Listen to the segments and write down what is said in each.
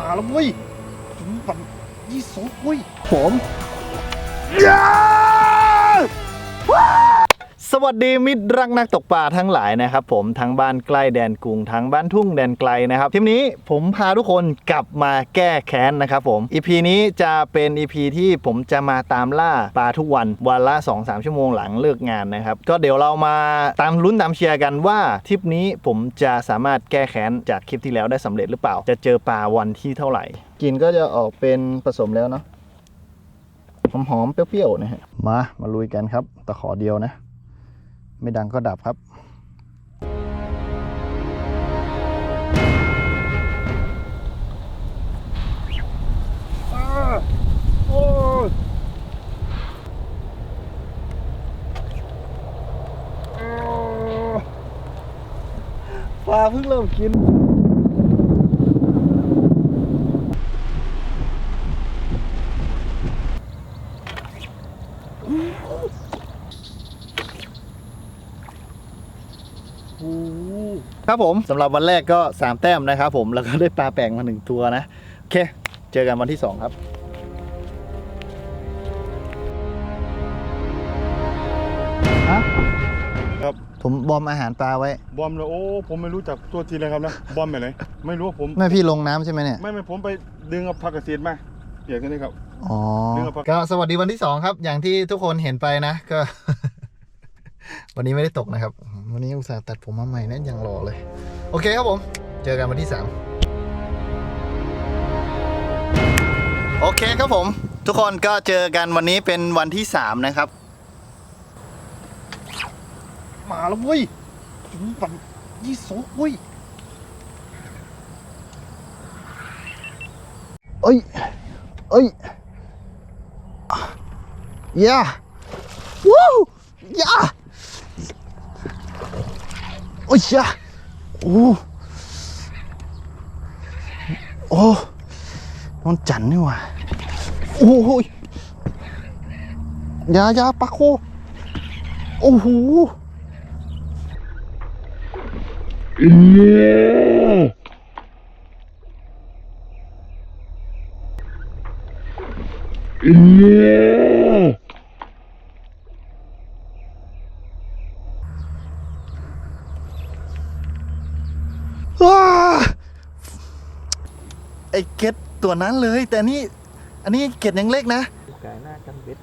มาแล้วเว้ยถึงวันยี่สองเว้ยผม สวัสดีมิตรรักนักตกปลาทั้งหลายนะครับผมทั้งบ้านใกล้แดนกรุงทั้งบ้านทุ่งแดนไกลนะครับทีนี้ผมพาทุกคนกลับมาแก้แค้นนะครับผมอีพีนี้จะเป็นอีพีที่ผมจะมาตามล่าปลาทุกวันวันละ 2-3 ชั่วโมงหลังเลิกงานนะครับก็เดี๋ยวเรามาตามลุ้นตามเชียร์กันว่าทริปนี้ผมจะสามารถแก้แค้นจากคลิปที่แล้วได้สำเร็จหรือเปล่า จะเจอปลาวันที่เท่าไหร่กลินก็จะออกเป็นผสมแล้วเนาะหอมๆเปรี้ยวๆนะฮะมามาลุยกันครับตะขอเดียวนะ ไม่ดังก็ดับครับ ปลาเพิ่งเริ่มกิน ครับผมสำหรับวันแรกก็ 3 แต้มนะครับผมแล้วก็ได้ปลาแปลงมาหนึ่งตัวนะ โอเค เจอกันวันที่ 2 ครับฮะครับผมบอมอาหารปลาไว้ บอมเลยโอ้ ผมไม่รู้จักตัวทีเลยครับนะบอมไปไหนไม่รู้ว่าผมแม่พี่ลงน้ำใช่ไหมเนี่ย ไม่ไม่ผมไปดึงเอาผักกระเสียดมาเปียกแค่นี้ครับ อ๋อเรื่องอะไรก็สวัสดีวันที่ 2 ครับ อย่างที่ทุกคนเห็นไปนะ ก็ วันนี้ไม่ได้ตกนะครับ วันนี้อุตส่าห์ตัดผมมาใหม่นั่นยังรอเลย โอเคครับผม เจอกันวันที่ 3 โอเคครับผม ทุกคนก็เจอกันวันนี้เป็นวันที่ 3 นะครับ มาแล้วเว้ยถึงวันยี่สองเว้ยเอ้ย เอ้ยยาวู้ยา โอ้ยยาโอ้โอ้นอนจันนี่ว่ะโอ้ยยายาปะโคโอ้โหว้า ไอ้เก็ดตัวนั้นเลย แต่นี่อันนี้เก็ดยังเล็กนะกายหน้ากันเบ็ด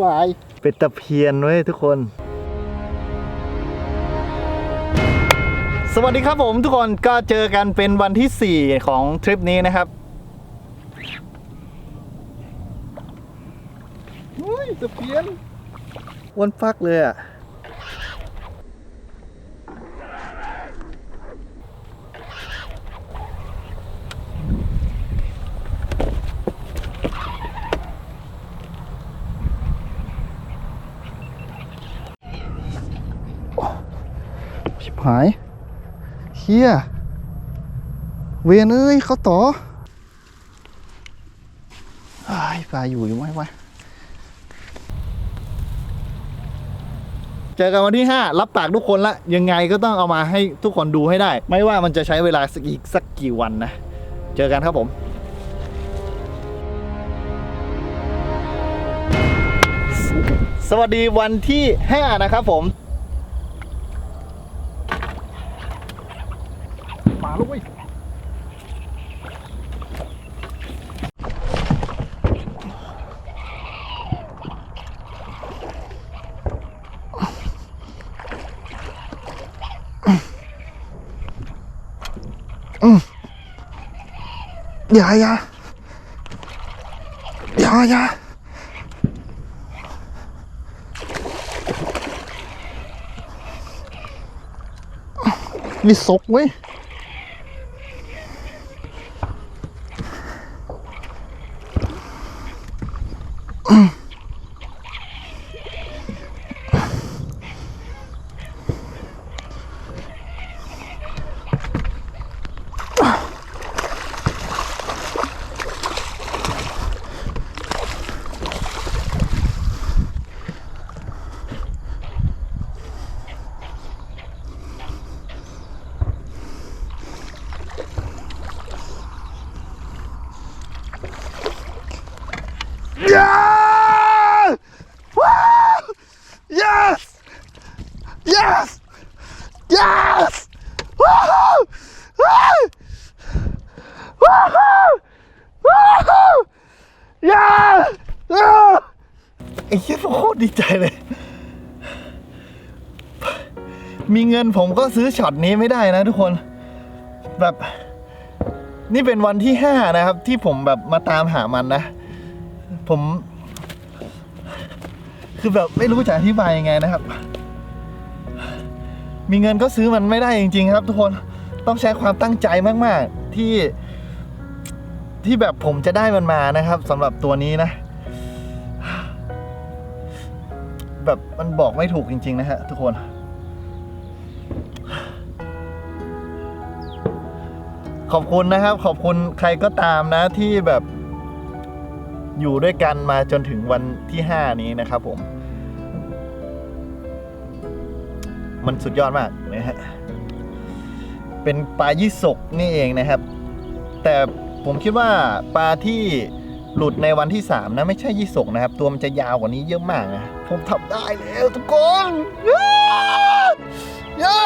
วายเป็นตะเพียนเว้ยทุกคน สวัสดีครับผมทุกคนก็เจอกันเป็นวันที่ 4 ของทริปนี้นะครับเฮ้ยตะเพียนอ้วนฟักเลยอะ ชิบหายเฮียเวนเอ้ยเขาต่ออ้ปลาอยู่อยู่ไหมวะเจอกันวันที่ 5 รับปากทุกคนละยังไงก็ต้องเอามาให้ทุกคนดูให้ได้ ไม่ว่ามันจะใช้เวลาสักอีกสักกี่วันนะ เจอกันครับผม สวัสดีวันที่ 5 นะครับผม มาแล้วเว้ยอ ย่าอย่าอย่าอย่ามีศกเว้ย Yeah! Woo! Yes! Yes! Yes! Woohoo! Woo! Woohoo! Woohoo! Yeah! Yeah! ไอ้เหี้ยผมโคตรดีใจเลย มีเงินผมก็ซื้อช็อตนี้ไม่ได้นะทุกคน แบบ นี่เป็นวันที่ห้านะครับ ที่ผมแบบมาตามหามันนะ ผม คือแบบไม่รู้จะอธิบายยังไงนะครับ มีเงินก็ซื้อมันไม่ได้จริง ๆ ครับ ทุกคนต้องใช้ความตั้งใจมาก ๆ ที่ ที่แบบผมจะได้มันมานะครับสำหรับตัวนี้นะ แบบมันบอกไม่ถูกจริง ๆ นะฮะทุกคนขอบคุณนะครับ ขอบคุณใครก็ตามนะที่แบบ อยู่ด้วยกันมาจนถึงวันที่ห้านี้นะครับผม มันสุดยอดมากนะฮะเป็นปลายี่สกนี่เองนะครับ แต่ผมคิดว่าปลาที่หลุดในวันที่สามนะ ไม่ใช่ยี่สกนะครับ ตัวมันจะยาวกว่านี้เยอะมากนะผมทำได้แล้วทุกคนเย้เย้